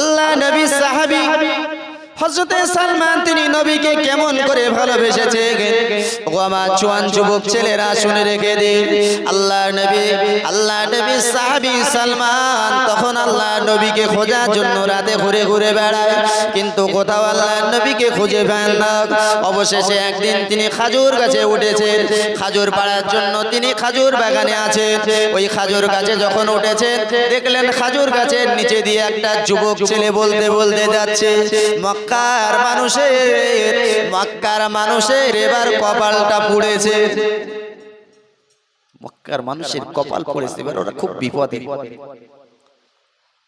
আল্লাহ নবী হজরতে সালমান, তিনি নবীকে কেমন করে ভালোবেসেছে? ও আমার চুয়ান যুবক ছেলেরা, শুনে রেখে দিন আল্লাহ নবী আল্লাহ নবী সাহাবী সালমান তখন আল্লাহ নবীকে খোঁজার জন্য রাতে ঘুরে ঘুরে বেড়ায়। কিন্তু কোথাও আল্লাহ নবীকে খুঁজে পান না। অবশেষে একদিন তিনি খাজুর গাছে উঠেছেন। খাজুর পাড়ার জন্য তিনি খাজুর বাগানে আছেন। ওই খাজুর গাছে যখন উঠেছেন, দেখলেন খাজুর গাছের নিচে দিয়ে একটা যুবক ছেলে বলতে বলতে যাচ্ছে মক্কার মানুষের মক্কার মানুষের এবার কপালটা পুড়েছে। মক্কার মানুষের কপাল পড়েছে, এবার ওরা খুব বিপদে।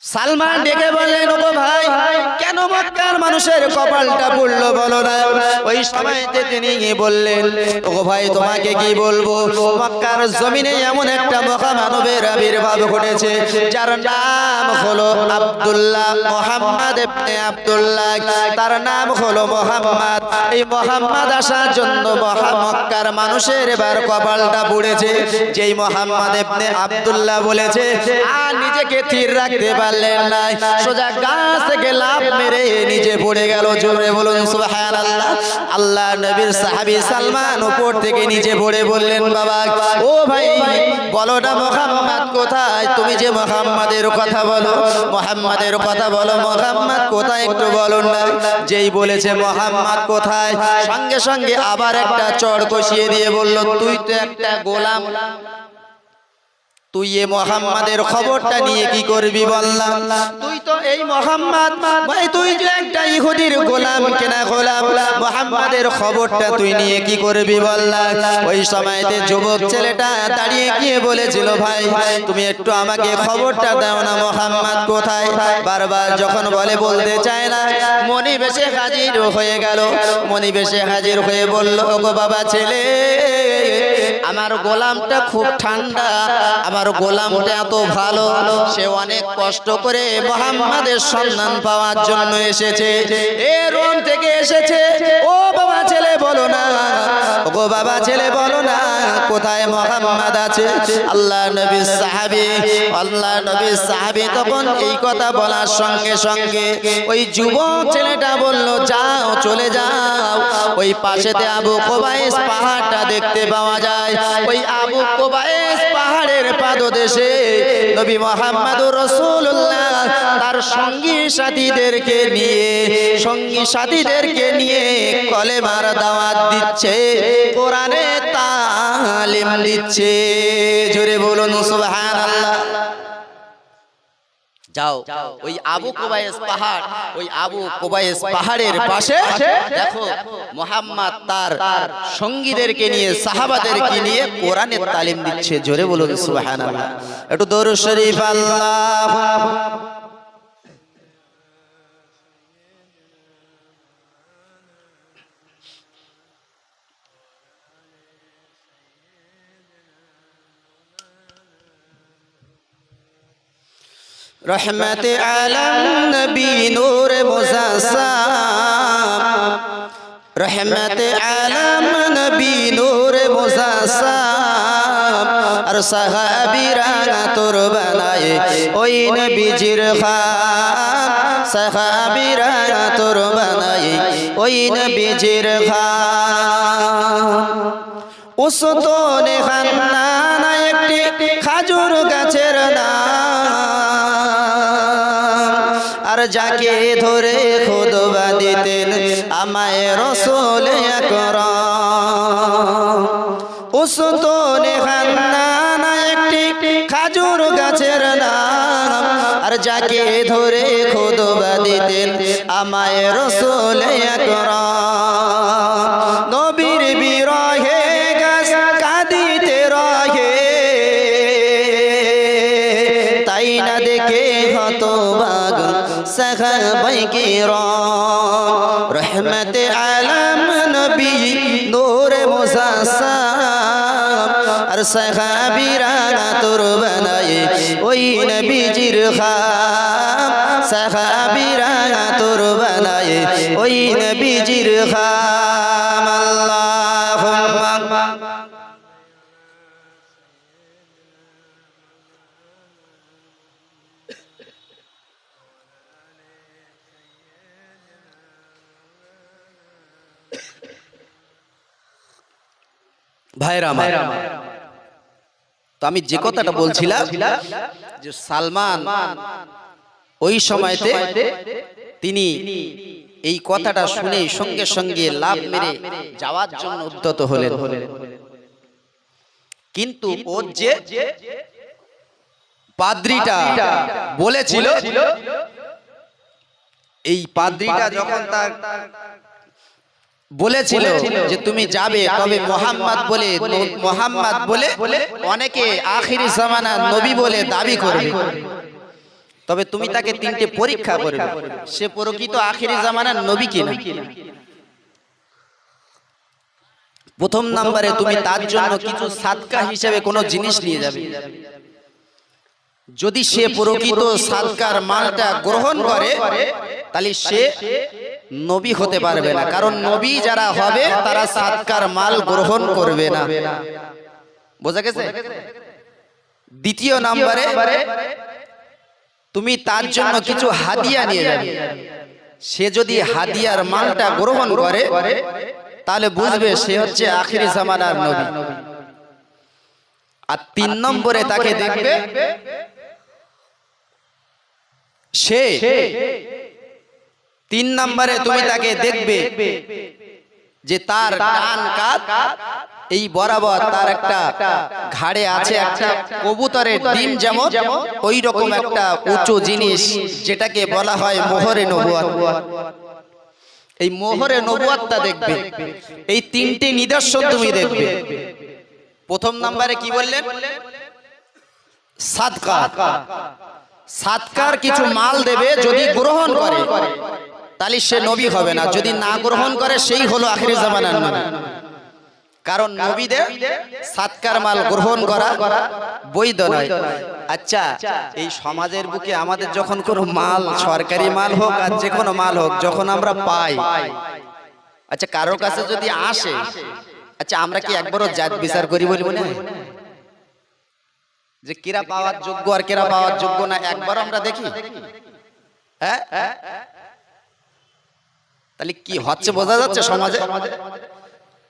সালমান ডেকে বললেন ও ভাই, কেন মক্কার মানুষের কপালটা পড়ল বলো না? ওই সময়তে তিনি বললেন ভাই, তোমাকে কি বলব? মক্কার জমিনে এমন একটা আবির্ভাব ঘটেছে, যার নাম হলো আব্দুল্লাহ আব্দুল্লাহ। তার নাম হলো এই আসার জন্য মক্কার মানুষের এবার কপালটা পুড়েছে। যেই মোহাম্মদ ইবনে আব্দুল্লাহ বলেছে, আর নিজেকে স্থির রাখতে পারলেন না। সোজা গাছ থেকে লাভ মেরে নিজে পড়ে গেল। জোরে বলুন, সুবহানাল্লাহ। আল্লাহ নবীর সাহাবী সালমান উপর থেকে নিচে পড়ে বললেন, বাবা, ও ভাই বলো না মোহাম্মদ কোথায়? তুমি যে মোহাম্মদের কথা বলো, মোহাম্মদের কথা বলো, মোহাম্মদ কোথায় একটু বলো না। যেই বলেছে মোহাম্মদ কোথায়? সঙ্গে সঙ্গে আবার একটা চড় কষিয়ে দিয়ে বলল, তুই তো একটা গোলাম। তুই এ মোহাম্মদের খবরটা নিয়ে কি করবি বললাম তুই তো এই মোহাম্মদ। ভাই তুই যে একটা ইহুদির গোলাম কেনা গোলাম। মোহাম্মদের খবরটা তুই নিয়ে কি করবি বললাম ওই সময়তে যুবক ছেলেটা দাঁড়িয়ে গিয়ে বলেছিল ভাই তুমি একটু আমাকে খবরটা দাও না মোহাম্মদ কোথায়? বারবার যখন বলে বলতে চায় না মনি বেশে হাজির হয়ে গেল। মনি বেশে হাজির হয়ে বলল ওগো বাবা ছেলে আমার গোলামটা খুব ঠান্ডা, আমার গোলামটা এত ভালো, সে অনেক কষ্ট করে মোহাম্মদের সন্ধান পাওয়ার জন্য এসেছে। এ রোম থেকে এসেছে। ও বাবা ছেলে বলো না ও বাবা ছেলে বলো না, কোথায় মোহাম্মদ আছে? আল্লাহ নবী সাহাবী, আল্লাহ নবী সাহাবী তখন এই কথা বলার সঙ্গে সঙ্গে ওই যুবক ছেলেটা বলল, যাও, চলে যাও। ওই পাশেতে আবু কোবাইস পাহাড়টা দেখতে পাওয়া যায়। ওই আবু কোবায়েস পাহাড়ের পাদদেশে। নবী মোহাম্মদুর রাসূলুল্লাহ তার সঙ্গী সাথীদেরকে নিয়ে, সঙ্গী সাথীদেরকে নিয়ে কলেমার দাওয়াত দিচ্ছে, কোরআনে তালিম দিচ্ছে। জোরে বলুন, সুবহানাল্লাহ। যাও ওই আবু কোবায়েস পাহাড় ওই আবু কোবায়েস পাহাড়ের পাশে দেখো মোহাম্মদ তার সঙ্গীদেরকে নিয়ে সাহাবাদেরকে নিয়ে কোরআনের তালিম দিচ্ছে জোরে বলুন সুবহানাল্লাহ। একটু দরুদ শরীফ আল্লাহ রহমত আলম নবী নূর মুজাসাম রহমত আলম নবী নূর মুজাসাম আর সাহাবীরা তোর বানায় ওই নবীজির খাম সাহাবীরা তোর বানায় ওই নবীজির খাম উসতনে খান্না একটি খাজুর গাছের নাম। যাকে ধরে খুদবা দিতেন আমায় রসুল কর খাজুর নাম। যাকে ধরে খুদবা দিতেন আমায় রসুল আকরাম সাহাবাই কি রহমত আলম নবী নূর মুসাসাম তোর বানায় ওই নবীজির খাম। তোর ওই ভাইরা আমার। তো আমি যে কথাটা বলছিলাম যে সালমান ওই সময়তে তিনি এই কথাটা শুনে সঙ্গে সঙ্গে লাভ মেরে যাওয়ার জন্য উদ্যত হলেন। কিন্তু ওর যে পাদ্রিটা বলেছিল এই পাদ্রিটা যখন তার বলেছিল যে তুমি যাবে তবে মোহাম্মদ বলে মোহাম্মদ বলে অনেকে আখিরি জামানা নবী বলে দাবি করবে। তবে তুমি তাকে তিনটে পরীক্ষা করবে। সে প্রকৃত আখিরি জামানার নবী কিনা? প্রথম নম্বরে তুমি তার জন্য কিছু সাদকা হিসেবে কোনো জিনিস নিয়ে যাবে। যদি সে প্রকৃত সাদকার মালটা গ্রহণ করে তাহলে সে নবী হতে পারবে না। কারণ নবী যারা হবে তারা সাদকার মাল গ্রহণ করবে না। বোঝা গেছে? দ্বিতীয় নম্বরে তুমি তার জন্য কিছু হাদিয়া নিয়ে যাবে। সে যদি হাদিয়ার মালটা গ্রহণ করে তাহলে বুঝবে সে হচ্ছে আখিরি জামানার নবী। আর তিন নম্বরে তাকে দেখবে সে তিন নম্বরে তুমি তাকে দেখবে যে তার ডান কাত এই বরাবর তার একটা ঘাড়ে আছে একটা কবুতরের ডিম যেমন ওই রকম একটা উঁচু জিনিস যেটাকে বলা হয় মোহরে নবুয়াত। এই মোহরে নবুয়াতটা দেখবে। এই তিনটি নিদর্শন তুমি দেখবে। প্রথম নম্বরে কি বললেন? সাদকা। সাদকার কিছু মাল দেবে যদি গ্রহণ করে। তাহলে সে নবী হবে না। যদি না। গ্রহণ করে সেই হলো আখিরি জামানার নবী। কারণ নবীদের সাতকার মাল গ্রহণ করা বৈধ নয়। আচ্ছা এই সমাজের বুকে আমাদের যখন কোনো মাল সরকারি মাল হোক আর যে কোনো মাল হোক যখন আমরা পাই। আচ্ছা কারোর কাছে যদি আসে আচ্ছা আমরা কি একবারও জাত বিচার করি বলি মনে হয়? যে কেরা পাওয়ার যোগ্য আর কেরা পাওয়ার যোগ্য না একবার আমরা দেখি। হ্যাঁ। তাহলে কি হচ্ছে বোঝা যাচ্ছে সমাজে?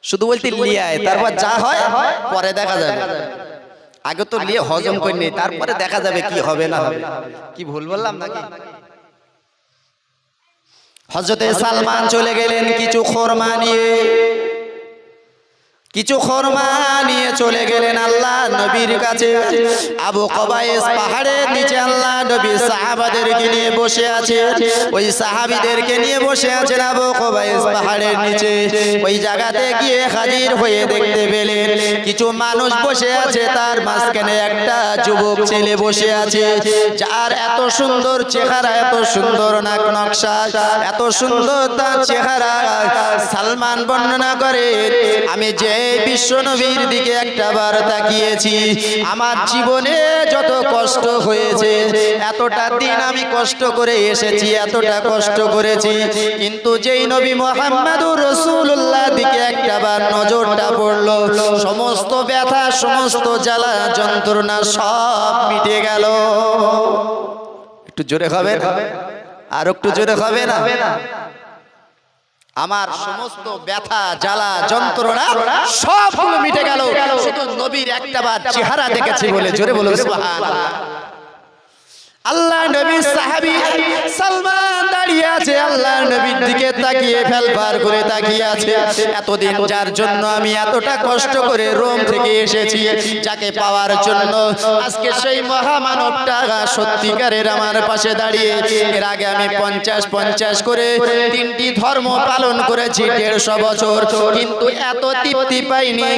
শুধু বলতে লিয়ায় তারপর যা হয় পরে দেখা যাবে। আগে তো লিয়ে হজম করে নেই তারপরে দেখা যাবে কি হবে না হবে কি ভুল বললাম নাকি? হজরতে সালমান চলে গেলেন কিছু খোরমা নিয়ে। কিছু খরমা নিয়ে চলে গেলেন আল্লাহ নবীর কাছে। আবু কবায়েস পাহাড়ের নিচে আল্লাহ নবী সাহাবাদেরকে নিয়ে বসে আছে। ওই সাহাবিদেরকে নিয়ে বসে আছেন আবু কবাইস পাহাড়ের নিচে। ওই জায়গাতে গিয়ে হাজির হয়ে দেখতে পেলেন। কিছু মানুষ বসে আছে তার মাঝখানে একটা যুবক ছেলে বসে আছে। যার এত সুন্দর চেহারা এত সুন্দর নাক নকশা এত সুন্দর তার চেহারা। সালমান বর্ণনা করে আমি যে বিশ্ব নবীর দিকে একটা বার তাকিয়েছি। আমার জীবনে যত কষ্ট হয়েছে এতটা দিন আমি কষ্ট করে এসেছি, এতটা কষ্ট করেছি। কিন্তু যেই নবী মোহাম্মদুর রসুল্লাহ দিকে একটা বার নজরটা পড়ল, সমস্ত ব্যথা, সমস্ত জ্বালা, যন্ত্রণা সব মিটে গেল। একটু জোরে হবে আর একটু জোরে হবে না? আমার সমস্ত ব্যথা, জ্বালা, যন্ত্রণা সবগুলো মিটে গেল। শুধু নবীর একটা বার চেহারা দেখেছি বলে জোরে বলো, সুবহানাল্লাহ। আল্লাহ নবী সাহাবী সালমান দাঁড়িয়ে আছে আল্লাহ নবীর দিকে তাকিয়ে ফেলবার করে তাকিয়ে আছে। এতদিন যার জন্য আমি এতটা কষ্ট করে রোম থেকে এসেছি যাকে পাওয়ার জন্য আজকে সেই মহামানবটা সত্যিকারের আমার পাশে দাঁড়িয়ে এর আগে আমি পঞ্চাশ পঞ্চাশ করে তিনটি ধর্ম পালন করেছি দেড়শো বছর কিন্তু এত তৃপ্তি পাইনি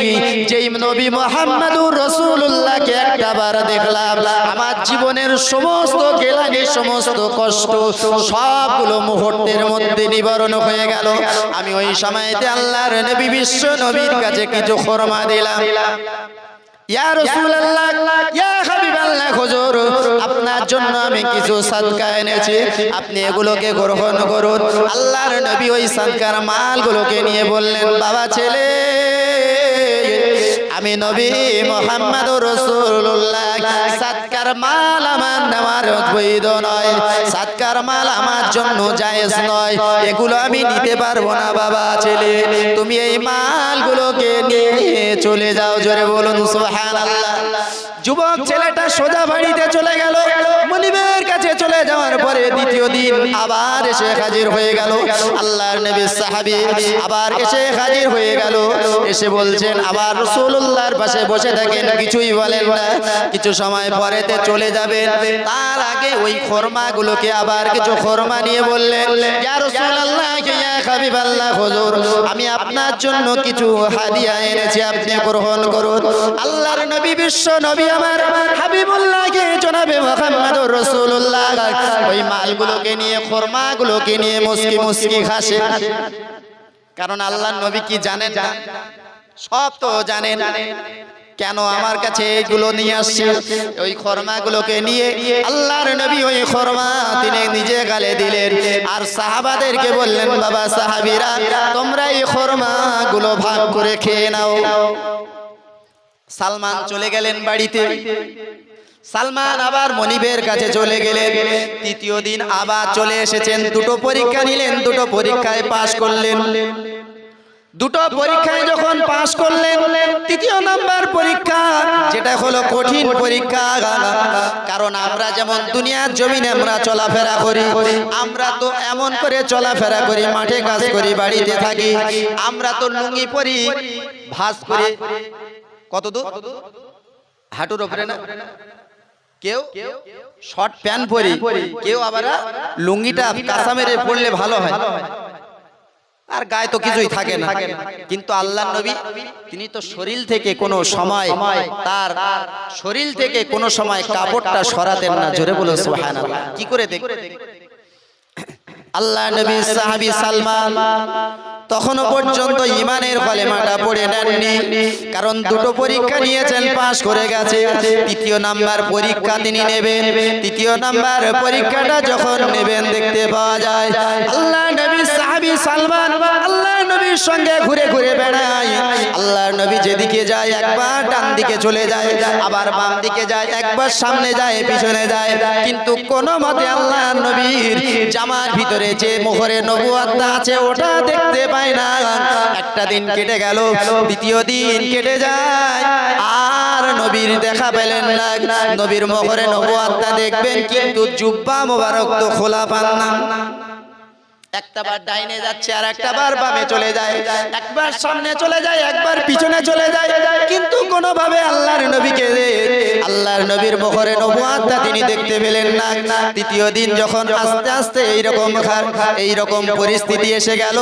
যেই নবী মোহাম্মদুর রসুল্লাহকে একটা বার দেখলাম। আমার জীবনের সমস্ত গেলানি সমস্ত কষ্ট সবগুলো মুহূর্তের মধ্যে নিবারণ হয়ে গেল। আমি ওই সময়তে আল্লাহর নবী, বিশ্ব নবীর কাছে কিছু খরমা দিলাম। আমি কিছু সাদকা এনেছি। আপনি এগুলোকে গ্রহণ করুন। আল্লাহর নবী ওই সাদকার মালগুলোকে নিয়ে বললেন, বাবা ছেলে, আমি নবী মোহাম্মদ রসুল্লাহ সাতকার মাল আমার নেওয়ার বৈধ নয়। সাতকার মাল আমার জন্য জায়েজ নয়। এগুলো আমি নিতে পারব না, বাবা ছেলে। তুমি এই মালগুলোকে নিয়ে চলে যাও, জোরে বলুন সোহান যুবক ছেলেটা সোজা বাড়িতে চলে গেল। চলে যাওয়ার পরে দ্বিতীয় দিন আবার এসে হাজির হয়ে গেল। আল্লাহর নবী সাহাবী আবার এসে হাজির হয়ে গেল। এসে বলছেন, আবার রাসূলুল্লাহর পাশে বসে থাকেন, কিছুই বলেন না। কিছু সময় পরেতে চলে যাবেন। তার আগে ওই খোরমাগুলোকে আবার কিছু খরমা নিয়ে বললেন, ইয়া রাসূলুল্লাহ হাবিবাল্লাহ হুজুর, আমি আপনার জন্য কিছু হাদিয়া এনেছি, আপনি গ্রহণ করুন। আল্লাহর নবী বিশ্ব নবী আমার হাবিবুল্লাহকে, জনাবে মুহাম্মদুর রাসূলুল্লাহ। ওই মালগুলোকে নিয়ে, খরমাগুলোকে নিয়ে মুস্কি মুস্কি খাসে কারণ আল্লাহর নবী কি জানেন না? সব তো জানেন। কেন আমার কাছে এগুলো নিয়ে আসছে? ওই খরমাগুলোকে নিয়ে আল্লাহর নবী ওই খরমা তিনি নিজে গালে দিলেন। আর সাহাবাদেরকে বললেন, বাবা সাহাবিরা, তোমরা এই খরমাগুলো ভাগ করে খেয়ে নাও। সালমান চলে গেলেন বাড়িতে। সালমান আবার মনিবের কাছে চলে গেলেন। তৃতীয় দিন আবার চলে এসেছেন। দুটো পরীক্ষা নিলেন, দুটো পরীক্ষায় পাশ করলেন। দুটো পরীক্ষায় যখন পাশ করলেন তৃতীয় নাম্বার পরীক্ষা যেটা হলো কঠিন পরীক্ষা। কারণ আমরা যেমন দুনিয়ার জমিনে আমরা চলাফেরা করি আমরা তো এমন করে চলাফেরা করি মাঠে কাজ করি বাড়িতে থাকি। আমরা তো লুঙ্গি পরি ভাস করে। কত দূর? হাঁটুর ওপরে না? কেউ? শর্ট প্যান্ট পরি। কেউ আবার লুঙ্গিটা কাঁচা মেরে পড়লে ভালো হয়। আর গায়ে তো কিছুই থাকে না। কিন্তু আল্লাহ নবী তিনি তো শরীর থেকে কোনো সময় তার শরীর থেকে কোনো সময় কাপড়টা সরাতেন না। জোরে বলো কি করে দেখ আল্লাহ নবী সাহাবী সালমান তখনও পর্যন্ত ইমানের কলেমাটা পড়ে নেননি। কারণ দুটো পরীক্ষা নিয়েছেন পাশ করে গেছে। তৃতীয় নাম্বার পরীক্ষা তিনি নেবেন। তৃতীয় নাম্বার পরীক্ষাটা যখন নেবেন দেখতে পাওয়া যায়। আল্লাহ নবী সাহাবী সালমান আল্লাহ নবীর সঙ্গে ঘুরে ঘুরে বেড়ায়। আল্লাহ নবী যেদিকে যায়, একবার ডান দিকে চলে যায়, আবার বাম দিকে যায়, একবার সামনে যায়, পিছনে যায়। কিন্তু কোন মতে আল্লাহ নবীর জামার ভিতরে যে মোহরে নবুয়াত্তা আছে, ওটা দেখতে পায় না। একটা দিন কেটে গেল, দ্বিতীয় দিন কেটে যায়। আর নবীর দেখা পেলেন না। নবীর মোহরে নবুয়াত্তা দেখবেন, কিন্তু জুব্বা মোবারক তো খোলা পান না। একটা বার ডাইনে যাচ্ছে আর একটা বার বামে চলে যায়। একবার সামনে চলে যায় একবার পিছনে চলে যায়। কিন্তু কোনোভাবে আল্লাহর নবীকে আল্লাহর নবীর মুখরে নবুয়াতটা তিনি দেখতে পেলেন না। তৃতীয় দিন যখন আস্তে আস্তে এইরকম এইরকম পরিস্থিতি এসে গেল।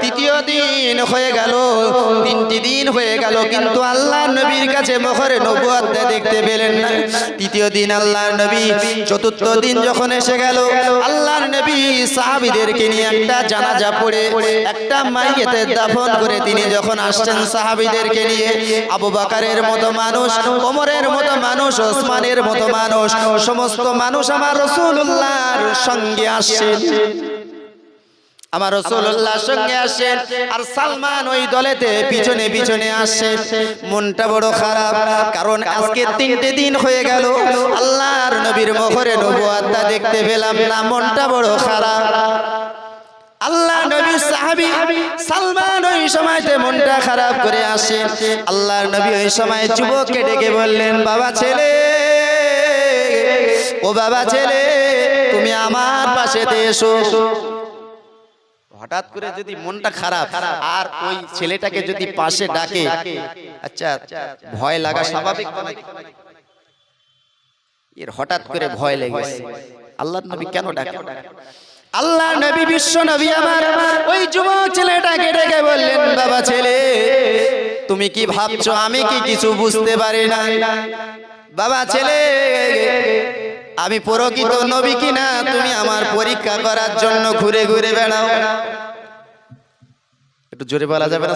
তৃতীয় দিন হয়ে গেল। তিনটি দিন হয়ে গেল। কিন্তু আল্লাহর নবীর কাছে মুখরে নবুয়াতটা দেখতে পেলেন না। তৃতীয় দিন আল্লাহর নবী চতুর্থ দিন যখন এসে গেল আল্লাহর নবী সাহাবীদেরকে নিয়ে একটা জানাজা পড়ে একটা মাইয়েতে দাফন করে তিনি যখন আসছেন সাহাবীদেরকে নিয়ে আবু বাকারের মতো মানুষ ওমরের মতো মানুষ ওসমানের মতো মানুষ, সমস্ত মানুষ আমার রসুল্লাহর সঙ্গে আসছেন আমার রসুল্লাহর সঙ্গে আসেন আর সালমান ওই দলেতে পিছনে পিছনে আসছে মনটা বড় খারাপ, কারণ আজকে তিনটে দিন হয়ে গেল। আল্লাহর নবীর মুখরে নবুয়াত্তা দেখতে পেলাম না, মনটা বড় খারাপ। আল্লাহ নবী সাহাবী সালমান ওই সময়তে মনটা খারাপ করে আসে। আল্লাহর নবী ওই সময় যুবককে ডেকে বললেন, বাবা ছেলে ও বাবা ছেলে, তুমি আমার পাশেতে এসো। হঠাৎ করে যদি মনটা খারাপ, আর ওই ছেলেটাকে যদি পাশে ডাকে আচ্ছা ভয় লাগা স্বাভাবিক এর হঠাৎ করে ভয় লেগেছে আল্লাহ নবী কেন ডাকে? আল্লাহ নবী, বিশ্ব নবী আমার, ওই যুবক ছেলেটাকে ডেকে বললেন, বাবা ছেলে, তুমি কি ভাবছ? আমি কি কিছু বুঝতে পারি না বাবা ছেলে আমি প্রকৃত নবী কিনা? তুমি আমার পরীক্ষা করার জন্য ঘুরে ঘুরে বেড়াও। একটু জোরে বলা যাবে না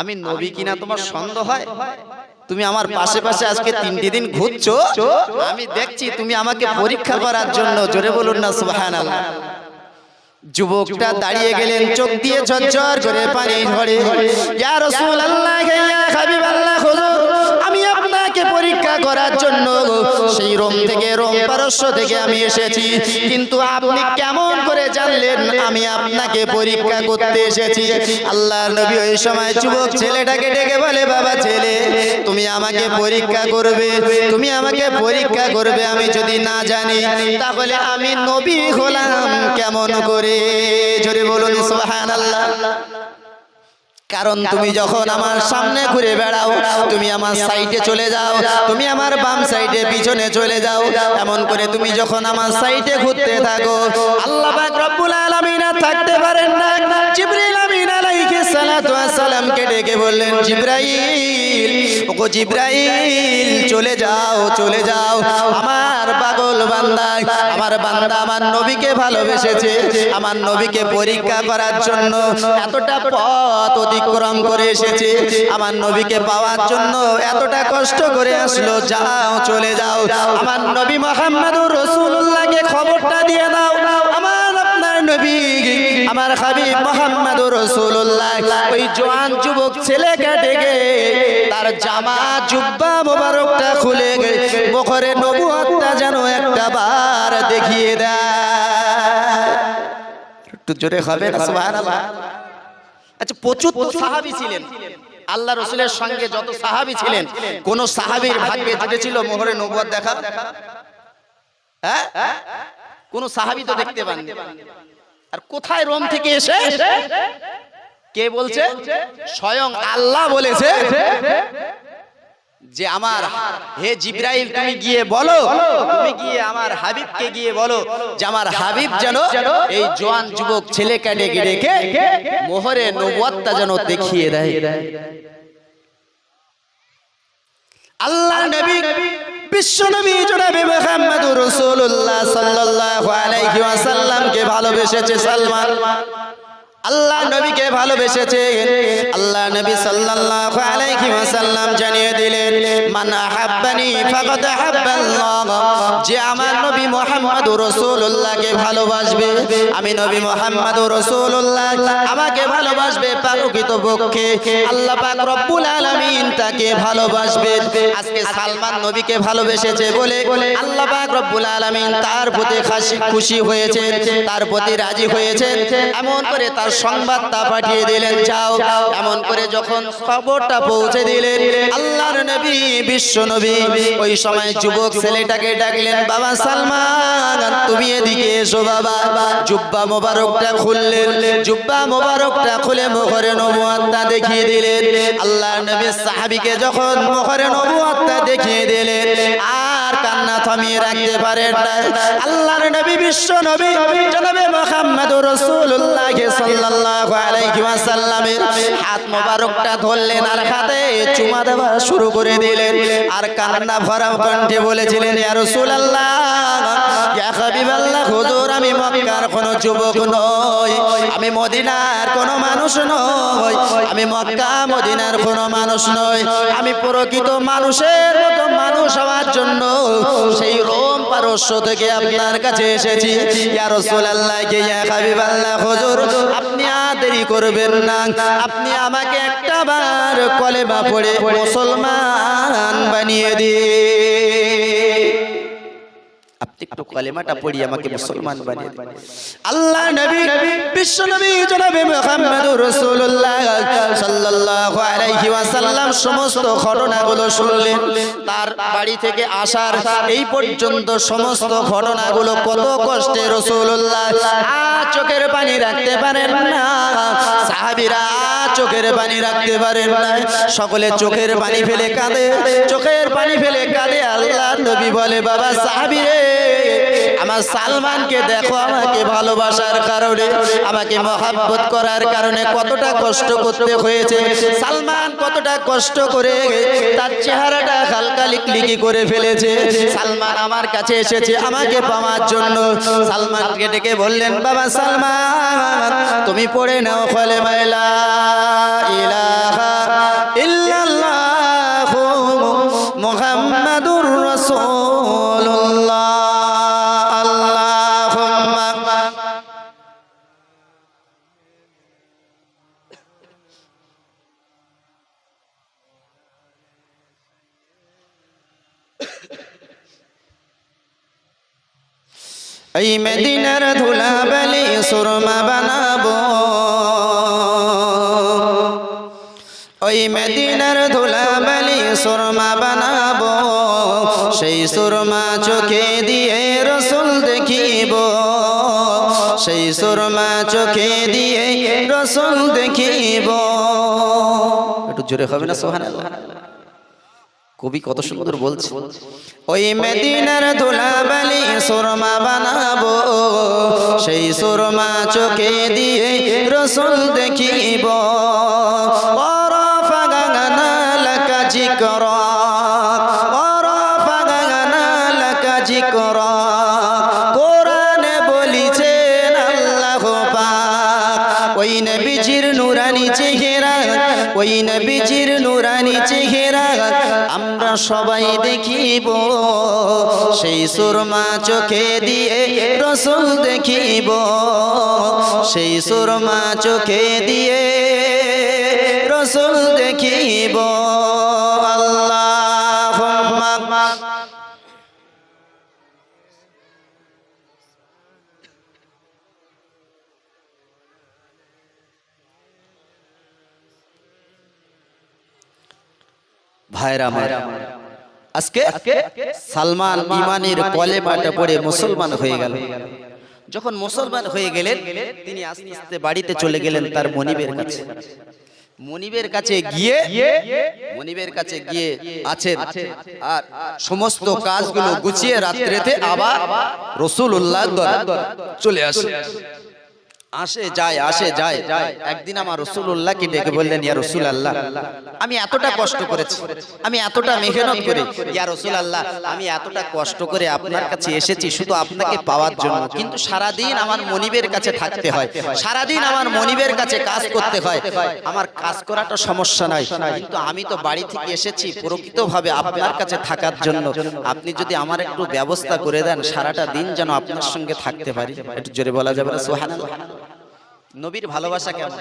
আমি নবী কিনা তোমার সন্দেহ হয়? তুমি আমার পাশে পাশে আজকে তিনটি দিন ঘুরছো? আমি দেখছি তুমি আমাকে পরীক্ষা করার জন্য, জোরে বলুন না, সুবহানাল্লাহ? যুবকটা দাঁড়িয়ে গেলেন, চোখ দিয়ে ঝরঝর করে পানি ঝরে ইয়া রাসূলুল্লাহ, ইয়া হাবিবাল্লাহ, হুজুর। পরীক্ষা করার জন্য সেই রোম থেকে, রোম পারস্য থেকে আমি এসেছি। কিন্তু আপনি কেমন করে জানলেন আমি আপনাকে পরীক্ষা করতে এসেছি? আল্লাহ নবী ওই সময় যুবক ছেলেটাকে ডেকে বলে, বাবা ছেলে, তুমি আমাকে পরীক্ষা করবে, তুমি আমাকে পরীক্ষা করবে, আমি যদি না জানি, তাহলে আমি নবী হলাম কেমন করে? জোরে বলুন, সুবহানাল্লাহ। কারণ তুমি যখন আমার সামনে ঘুরে বেড়াও তুমি আমার সাইডে চলে যাও তুমি আমার বাম সাইডে পিছনে চলে যাও এমন করে তুমি যখন আমার সাইডে ঘুরতে থাকো আল্লাহ রব্বুল আলমিনা থাকতে পারেন না জিবরিল সালামকে ডেকে বললেন, জিবরাইল, ওগো জিবরাইল, চলে যাও চলে যাও। আমার পাগল বান্দা আমার বান্দা আমার নবীকে ভালোবেসেছে। আমার নবীকে পরীক্ষা করার জন্য এতটা পথ অতিক্রম করে এসেছে। আমার নবীকে পাওয়ার জন্য এতটা কষ্ট করে আসলো। যাও, চলে যাও। আমার নবী মোহাম্মদুর রসুল্লাহকে খবরটা দিয়ে দাও। আমার আপনার নবী আমার হাবিব মোহাম্মদুর রসুল্লাহ ওই জোয়ান যুবক ছেলেকে তার জামা, জুব্বা মোবারকটা খুলে মুখরে নবুয়তটা যেন একটা বার দেখিয়ে দেয়। একটু জোরে হবে আচ্ছা প্রচুর সাহাবি ছিলেন। আল্লাহ রসুলের সঙ্গে যত সাহাবি ছিলেন, কোন সাহাবির ভাগ্যে জুটেছিল মোহরে নবুয়ত দেখা? হ্যাঁ? কোন সাহাবি তো দেখতে পান আর কোথায় রোম থেকে এসে? কে বলছে? স্বয়ং আল্লাহ বলেছে যে আমার, হে জিব্রাইল, তুমি গিয়ে বলো, তুমি গিয়ে আমার হাবিবকে গিয়ে বলো যে আমার হাবিব যেন এই জোয়ান যুবক ছেলেকে ডেকে ডেকে মোহরে নবুয়াতটা যেন দেখিয়ে দেয়। আল্লাহ নবী, বিশ্ব নবী জনাবে মুহাম্মদুর রাসূলুল্লাহ সাল্লাল্লাহু আলাইহি ওয়াসাল্লামকে ভালোবেসেছে সালমান। আল্লাহ নবীকে ভালোবেসেছে আল্লাহ নবী সাল্লাল্লাহু আলাইহি ওয়াসাল্লাম জানিয়ে দিলেন মান আহাব্বানি ফাকাদ আহাব্বাল্লাহ। যে আমার নবী মুহাম্মদুর রাসূলুল্লাহকে ভালোবাসবে আমি নবী মুহাম্মদুর রাসূলুল্লাহ আমাকে ভালোবাসবে প্রকৃত পক্ষে আল্লাহ পাক রব্বুল আলামিন তাকে ভালোবাসবেন আজকে সালমান নবীকে ভালোবেসেছে বলে আল্লাহ পাক রব্বুল আলামিন তার প্রতি খুশি হয়েছে তার প্রতি রাজি হয়েছে এমন করে তার সংবাদটা পাঠিয়ে দিলেন যাও। এমন করে যখন খবরটা পৌঁছে দিলেন আল্লাহর নবী বিশ্ব নবী ওই সময় যুবক ছেলেটাকে ডাকলেন বাবা সালমান তুমি এদিকে এসো বাবা। জুব্বা মোবারকটা খুললেন জুব্বা মোবারকটা খুলে মুখরে নবুয়াতটা দেখিয়ে দিলেন। আল্লাহর নবী সাহাবীকে যখন মুখরে নবুয়াতটা দেখিয়ে দিলেন আর থামিয়ে রাখতে পারেন আল্লাহর নবী, বিশ্ব নবী, জনাবে মুহাম্মদুর রাসূলুল্লাহ সাল্লাল্লাহু আলাইহি ওয়াসাল্লামের হাত মোবারকটা ধরলেন আর হাতে চুমা দেওয়া শুরু করে দিলেন। আর কান্না ভরা কণ্ঠে বলেছিলেন, ইয়া রাসূলুল্লাহ, ইয়া হাবিবাল্লাহ, হুজুর, আমি মক্কার কোন যুবক নই। আমি মদিনার কোন মানুষ নই। আমি মক্কা, মদিনার কোন মানুষ নই। আমি প্রকৃত মানুষের মতো মানুষ হওয়ার জন্য সেই রোম পারস্য থেকে আপনার কাছে এসেছি। আপনি আর দেরি করবেন না। আপনি আমাকে একটা বার কলেমা পড়ে মুসলমান বানিয়ে দিয়ে একটু কলেমাটা পড়ি আমাকে মুসলমান বানিয়ে দিন আল্লাহ নবী বিশ্ব নবী জনাবে মুহাম্মদুর রাসূলুল্লাহ সাল্লাল্লাহু আলাইহি ওয়াসাল্লাম সমস্ত ঘটনাগুলো শুনলেন তার বাড়ি থেকে আসার এই পর্যন্ত সমস্ত ঘটনাগুলো কত কষ্টে রাসূলুল্লাহ আর চোখের পানি রাখতে পারেন না সাহাবীরা চোখের পানি রাখতে পারেন না সকলে চোখের পানি ফেলে কাঁদে চোখের পানি ফেলে কাঁদে আল্লাহ নবী বলে বাবা সাহাবীরে আমার সালমানকে দেখো, আমাকে ভালোবাসার কারণে, আমাকে মহাব্বত করার কারণে কতটা কষ্ট করতে হয়েছে। সালমান কতটা কষ্ট করে তার চেহারাটা হালকা লিকলিকি করে ফেলেছে। সালমান আমার কাছে এসেছে, আমাকে পাওয়ার জন্য। সালমানকে ডেকে বললেন, বাবা সালমান, তুমি পড়ে নাও, ফলে মাইলা ইলাহা এই মেদিনার ধুলাবালি সুরমা বানাবো। ওই মেদিনার ধুলাবালি সুরমা বানাবো। সেই সুরমা চোখে দিয়ে রসুল দেখিব। সেই সুরমা চোখে দিয়ে রসুল দেখিব। একটু জোরে হবে না সোহান কবি কত সুন্দর বলছে। ওই মেদিনার ধুলাবালি সুরমা বানাবো, সেই সুরমা চোখে দিয়ে রসুল দেখিব। ওই নবীজির নুরানি চেহারা, ওই নবী সবাই দেখিব, সেই সুরমা চোখে দিয়ে রসুল দেখিব, সেই সুরমা চোখে দিয়ে রসুল দেখিব। ভাইরা আমার আজকে সালমান ইমানের কলেমাটা পড়ে মুসলমান হয়ে গেল। যখন মুসলমান হয়ে গেলেন তিনি আস্তে আস্তে বাড়িতে চলে গেলেন তার মনিবের কাছে। মনিবের কাছে গিয়ে মনিবের কাছে গিয়ে আছেন। আর সমস্ত কাজগুলো গুছিয়ে রাত্রেতে আবার রসুল্লাহ চলে আসে। আসে যায় আসে যায়। একদিন আমার রসুল্লাহকে ডেকে বললেন ইয়া রসুল আল্লাহ আমি এতটা কষ্ট করেছি আমি এতটা মেহনত করে ইয়া রসুল আল্লাহ আমি এতটা কষ্ট করে আপনার কাছে এসেছি শুধু আপনাকে পাওয়ার জন্য। কিন্তু সারাদিন আমার মনিবের কাছে থাকতে হয়। সারাদিন আমার মনিবের কাছে কাজ করতে হয়। আমার কাজ করাটা সমস্যা নয়। কিন্তু আমি তো বাড়ি থেকে এসেছি প্রকৃতভাবে আপনার কাছে থাকার জন্য। আপনি যদি আমার একটু ব্যবস্থা করে দেন সারাটা দিন যেন আপনার সঙ্গে থাকতে পারি। একটু জোরে বলা যাবে না? সোহান নবীর ভালোবাসা কেমন?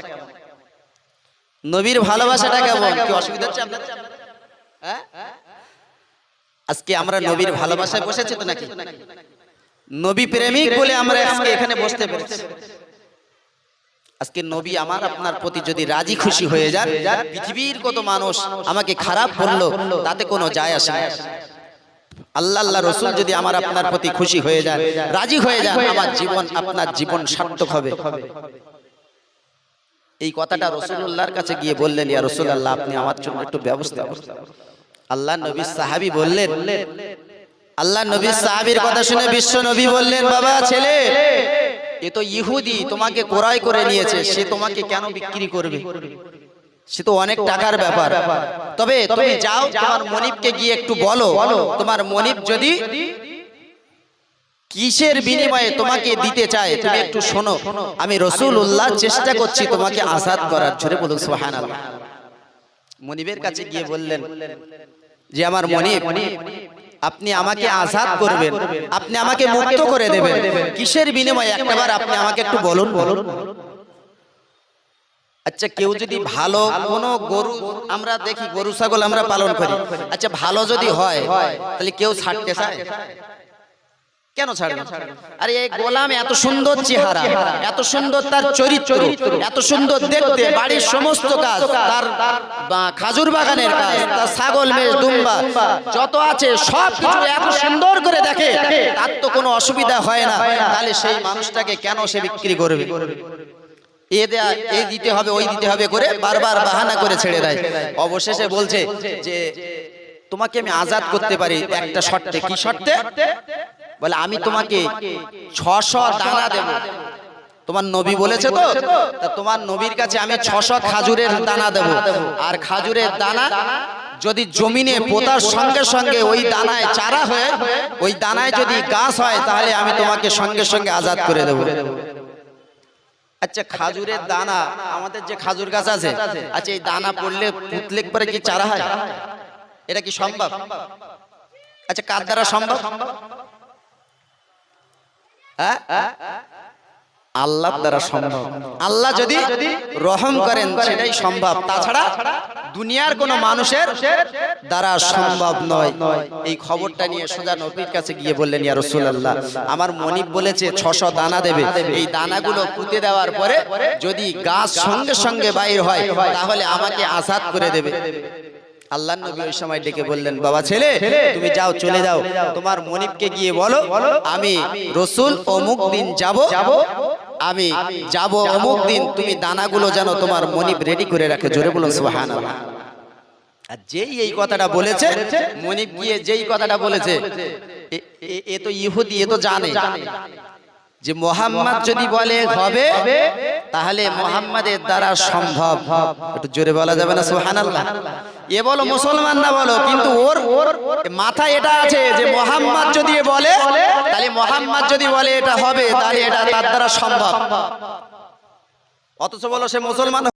নবীর ভালোবাসাটা কেমন? কি অসুবিধা হচ্ছে আপনাদের? হ্যাঁ? আজকে আমরা নবীর ভালোবাসায় বসেছি তো নাকি? নবী প্রেমিক বলে আমরা আজকে এখানে বসতে পেরেছি। আজকে নবী আমার আপনার প্রতি যদি রাজি খুশি হয়ে যান পৃথিবীর কত মানুষ আমাকে খারাপ বলল তাতে কোনো যায় আসে না। আল্লাহ আল্লাহ রসুল যদি আমার আপনার প্রতি খুশি হয়ে যায় রাজি হয়ে যান আমার জীবন আপনার জীবন সার্থক হবে। এই কথাটা রসুল্লাহর কাছে গিয়ে বললেন ইয়া রসুল আল্লাহ আপনি আমার জন্য একটু ব্যবস্থা আল্লাহ নবী সাহাবি বললেন আল্লাহ নবী সাহাবির কথা শুনে বিশ্ব নবী বললেন বাবা ছেলে এ তো ইহুদি তোমাকে ক্রয় করে নিয়েছে সে তোমাকে কেন বিক্রি করবে? সে তো অনেক টাকার ব্যাপার। তবে তুমি যাও তোমার মনিবকে গিয়ে একটু বলো। তোমার মনিব যদি কিসের বিনিময়ে তোমাকে দিতে চায়? তুমি একটু শোনো। আমি রসুল উল্লাহ চেষ্টা করছি তোমাকে আজাদ করার। জন্য বলুন সোহান মনিবের কাছে গিয়ে বললেন যে আমার মনিব আপনি আমাকে আজাদ করবেন। আপনি আমাকে মুক্ত করে দেবেন। কিসের বিনিময়ে একটাবার আপনি আমাকে একটু বলুন। বলুন আচ্ছা কেউ যদি ভালো কোনো গরু আমরা দেখি গরু ছাগল আমরা পালন করি। আচ্ছা ভালো যদি হয় তাহলে কেউ ছাড়তে চায়? কেন ছাড়বে? আরে এই গোলাম এত সুন্দর চেহারা এত সুন্দর তার চরিত্র এত সুন্দর দেখতে বাড়ির সমস্ত কাজ তার বা- খাজুর বাগানের কাজ তার ছাগল মেষ দুম্বা যত আছে সব কিছু এত সুন্দর করে দেখে তার তো কোনো অসুবিধা হয় না তাহলে সেই মানুষটাকে কেন সে বিক্রি করবে? এ দেয়া এ দিতে হবে ওই দিতে হবে করে বারবার বাহানা করে ছেড়ে দেয়। অবশেষে বলছে যে তোমাকে আমি আজাদ করতে পারি একটা শর্তে কি শর্তে? বলে আমি তোমাকে ছশো দানা দেব। তোমার নবী বলেছে তো? তা? তোমার নবীর কাছে আমি ছশো খাজুরের দানা দেব। আর খাজুরের দানা যদি জমিনে পোতার সঙ্গে সঙ্গে ওই দানায় চারা হয়ে ওই দানায় যদি গাছ হয় তাহলে আমি তোমাকে সঙ্গে সঙ্গে আজাদ করে দেবো। আচ্ছা খাজুরের দানা আমাদের যে খাজুর গাছ আছে আচ্ছা এই দানা পড়লে পুতলে পরে কি চারা হয়? এটা কি সম্ভব? আচ্ছা কার দ্বারা সম্ভব? হ্যাঁ আল্লাহ দ্বারা সম্ভব। আল্লাহ যদি রহম করেন, সেটাই সম্ভব। তাছাড়া দুনিয়ার কোনো মানুষের দ্বারা সম্ভব নয়। এই খবরটা নিয়ে সোজা নবীর কাছে গিয়ে বললেন, ইয়া রাসূলুল্লাহ, আমার মনিব বলেছে 600 দানা দেবে। এই দানাগুলো পুঁতে দেওয়ার পরে যদি গাছ সঙ্গে সঙ্গে বাইর হয়, তাহলে আমাকে আজাদ করে দেবে। আল্লাহ নবী ওই সময় ডেকে বললেন বাবা ছেলে তুমি যাও চলে যাও তোমার মনিবকে গিয়ে বলো আমি রসুল অমুক দিন যাব আমি যাব অমুক দিন তুমি দানাগুলো যেন তোমার মনিব রেডি করে রাখে। জোরে বলো সুবহানাল্লাহ। আর যেই এই কথাটা বলেছে মনিব গিয়ে যেই কথাটা বলেছে এ তো ইহুদি এ তো জানে। যে মোহাম্মদ যদি বলে হবে তাহলে মোহাম্মদের দ্বারা সম্ভব। একটু জোরে বলা যাবে না সোহান এ বলো মুসলমান না বলো কিন্তু ওর ওর মাথা এটা আছে যে মোহাম্মদ যদি বলে তাহলে মোহাম্মদ যদি বলে এটা হবে তাহলে এটা তার দ্বারা সম্ভব। অথচ বলো সে মুসলমান